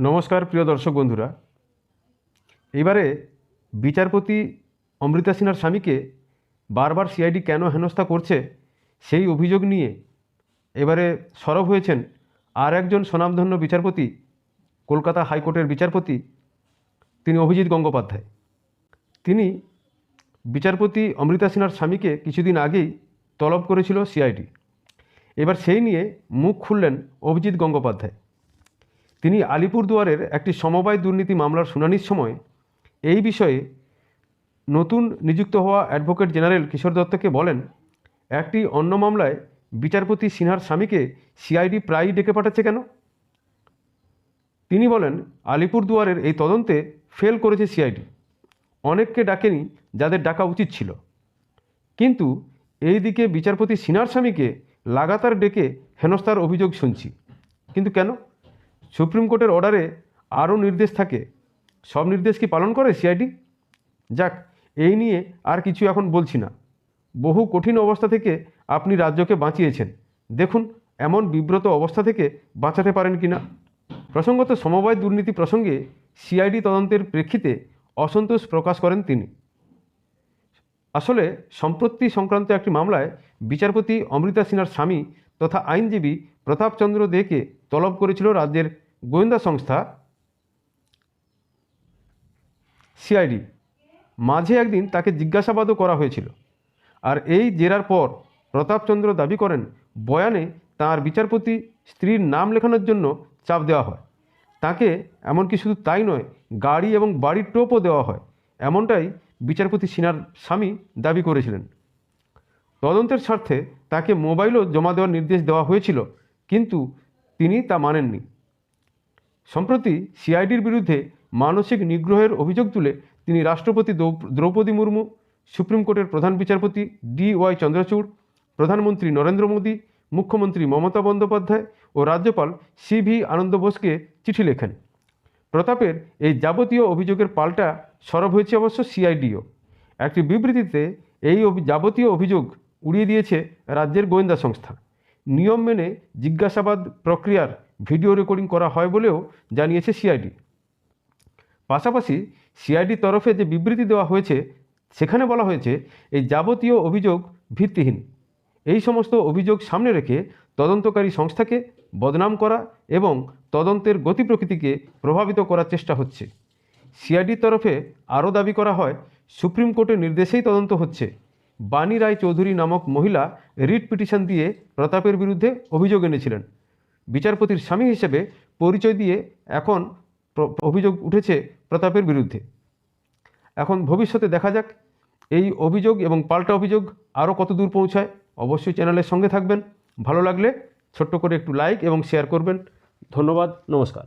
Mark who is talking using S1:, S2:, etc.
S1: নমস্কার, প্রিয় দর্শক বন্ধুরা। এবারে বিচারপতি অমৃতা সিনহার স্বামীকে বারবার সিআইডি কেন হেনস্থা করছে সেই অভিযোগ নিয়ে এবারে সরব হয়েছেন আর একজন স্বনামধন্য বিচারপতি, কলকাতা হাইকোর্টের বিচারপতি, তিনি অভিজিৎ গঙ্গোপাধ্যায়। তিনি বিচারপতি অমৃতা সিনহার স্বামীকে কিছুদিন আগেই তলব করেছিল সিআইডি এবার সেই নিয়ে মুখ খুললেন অভিজিৎ গঙ্গোপাধ্যায়। তিনি আলিপুরদুয়ারের একটি সমবায় দুর্নীতি মামলার শুনানির সময় এই বিষয়ে নতুন নিযুক্ত হওয়া অ্যাডভোকেট জেনারেল কিশোর দত্তকে বলেন, একটি অন্য মামলায় বিচারপতি সিনহার স্বামীকে সিআইডি প্রায়ই ডেকে পাঠাচ্ছে কেন? তিনি বলেন, আলিপুরদুয়ারের এই তদন্তে ফেল করেছে সিআইডি। অনেককে ডাকেনি যাদের ডাকা উচিত ছিল। কিন্তু এই দিকে বিচারপতি সিনহার স্বামীকে লাগাতার ডেকে হেনস্থার অভিযোগ শুনছি। কিন্তু কেন? সুপ্রিম কোর্টের অর্ডারে আরও নির্দেশ থাকে। সব নির্দেশ কি পালন করে সিআইডি? যাক, এই নিয়ে আর কিছু এখন বলছি না। বহু কঠিন অবস্থা থেকে আপনি রাজ্যকে বাঁচিয়েছেন। দেখুন, এমন বিব্রত অবস্থা থেকে বাঁচাতে পারেন কি না? প্রসঙ্গত সমবায় দুর্নীতি প্রসঙ্গে সিআইডি তদন্তের প্রেক্ষিতে অসন্তোষ প্রকাশ করেন তিনি। আসলে সম্প্রতি সংক্রান্ত একটি মামলায় বিচারপতি অমৃতা সিনহার স্বামী তথা আইনজীবী প্রতাপচন্দ্র দেকে তলব করেছিল রাজ্যের গোয়েন্দা সংস্থা সিআইডি মাঝে একদিন তাকে জিজ্ঞাসাবাদও করা হয়েছিল। আর এই জেরার পর প্রতাপচন্দ্র দাবি করেন, বয়ানে তার বিচারপতি স্ত্রীর নাম লেখানোর জন্য চাপ দেওয়া হয়। তাকে এমনকি শুধু তাই নয়, গাড়ি এবং বাড়ির টোপও দেওয়া হয়। এমনটাই বিচারপতি সিনার স্বামী দাবি করেছিলেন। তদন্তের স্বার্থে তাকে মোবাইলও জমা দেওয়ার নির্দেশ দেওয়া হয়েছিল, কিন্তু তিনি তা মানেননি। সম্প্রতি সিআইডির বিরুদ্ধে মানসিক নিগ্রহের অভিযোগ তুলে তিনি রাষ্ট্রপতি দ্রৌ- দ্রৌপদী মুর্মু, সুপ্রিম কোর্টের প্রধান বিচারপতি ডি ওয়াই চন্দ্রচূড়, প্রধানমন্ত্রী নরেন্দ্র মোদী, মুখ্যমন্ত্রী মমতা বন্দ্যোপাধ্যায় ও রাজ্যপাল সি ভি আনন্দ বোসকে চিঠি লেখেন। প্রতাপের এই যাবতীয় অভিযোগের পাল্টা সরব হয়েছে অবশ্য সিআইডিও। একটি বিবৃতিতে এই যাবতীয় অভিযোগ উড়িয়ে দিয়েছে রাজ্যের গোয়েন্দা সংস্থা। নিয়ম মেনে জিজ্ঞাসাবাদ প্রক্রিয়ার ভিডিও রেকর্ডিং করা হয় বলেও জানিয়েছে সিআইডি পাশাপাশি সিআইডির তরফে যে বিবৃতি দেওয়া হয়েছে, সেখানে বলা হয়েছে, এই যাবতীয় অভিযোগ ভিত্তিহীন। এই সমস্ত অভিযোগ সামনে রেখে তদন্তকারী সংস্থাকে বদনাম করা এবং তদন্তের গতি প্রকৃতিকে প্রভাবিত করার চেষ্টা হচ্ছে। সিআইডির তরফে আরও দাবি করা হয়, সুপ্রিম কোর্টের নির্দেশেই তদন্ত হচ্ছে। বাণী রায় চৌধুরী নামক মহিলা রিট পিটিশন দিয়ে প্রতাপের বিরুদ্ধে অভিযোগ এনেছিলেন। বিচারপতির স্বামী হিসেবে পরিচয় দিয়ে এখন অভিযোগ উঠেছে প্রতাপের বিরুদ্ধে। এখন ভবিষ্যতে দেখা যাক, এই অভিযোগ এবং পাল্টা অভিযোগ আরও কত দূর পৌঁছায়। অবশ্যই চ্যানেলের সঙ্গে থাকবেন। ভালো লাগলে ছোট্ট করে একটু লাইক এবং শেয়ার করবেন। ধন্যবাদ, নমস্কার।